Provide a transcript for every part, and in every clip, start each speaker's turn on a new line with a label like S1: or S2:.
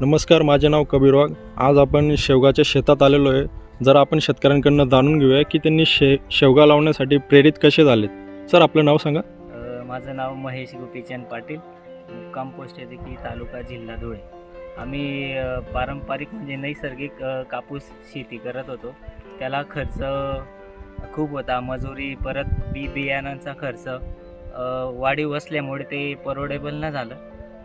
S1: नमस्कार माझे नाव कबीर वाघ. आज आपण शेवगाच्या शेतात आलेलो आहे. जर आपण शेतकऱ्यांकडनं जाणून घेऊया की त्यांनी शे शेवगा लावण्यासाठी प्रेरित कसे झालेत. सर आपलं नाव सांगा.
S2: माझं नाव महेश गोपीचंद पाटील मुक्काम पोस्ट येते की तालुका जिल्हा धुळे. आम्ही पारंपरिक म्हणजे नैसर्गिक कापूस शेती करत होतो. त्याला खर्च खूप होता. मजुरी परत बी बियाणांचा खर्च वाढीव असल्यामुळे ते परवडेबल न झालं.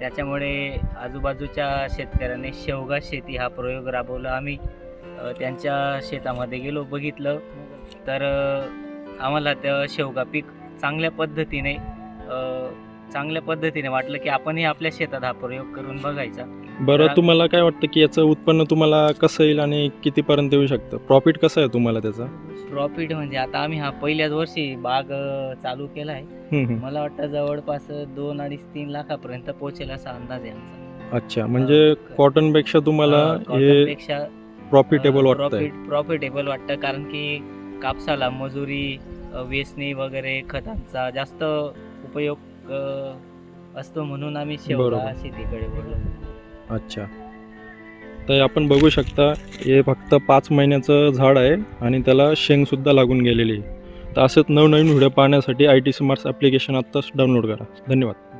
S2: त्याच्यामुळे आजूबाजूच्या शेतकऱ्यांनी शेवगा शेती हा प्रयोग राबवला. आम्ही त्यांच्या शेतामध्ये गेलो बघितलं. तर आम्हाला त्या शेवगा पीक चांगल्या पद्धतीने चांगल्या पद्धतीने वाटलं की आपणही आपल्या शेतात हा प्रयोग करून बघायचा.
S1: बरं. तुम्हाला काय वाटतं की याचं उत्पन्न तुम्हाला कसं येईल आणि कितीपर्यंत येऊ शकतं? प्रॉफिट कसं आहे तुम्हाला त्याचा?
S2: प्रॉफिट म्हणजे आता आम्ही हा पहिल्याच वर्षी बाग अ, चालू केला आहे.
S1: हम्म, हम्म.
S2: मला वाटतं जवळपास दोन अडीच तीन लाखापर्यंत पोहोचेल असा अंदाज आहे आमचा.
S1: अच्छा म्हणजे कॉटनपेक्षा तुम्हाला
S2: अ,
S1: हे
S2: कॉटनपेक्षा
S1: प्रॉफिटेबल वाटतंय.
S2: प्रॉफिट प्रॉफिटेबल वाटतं. कारण की कापसाला मजुरी अ, वेचणी वगैरे खतांचा जास्त उपयोग असतो म्हणून आम्ही शेवगा
S1: बरोबर.
S2: शेतीकडे वळलो
S1: अच्छा. तर आपण बघू शकता हे फक्त पाच महिन्याचं झाड आहे आणि त्याला शेंगसुद्धा लागून गेलेली आहे. तर असेच नवनवीन व्हिडिओ पाहण्यासाठी आय टी स्मार्ट्स ॲप्लिकेशन आत्ताच डाउनलोड करा. धन्यवाद.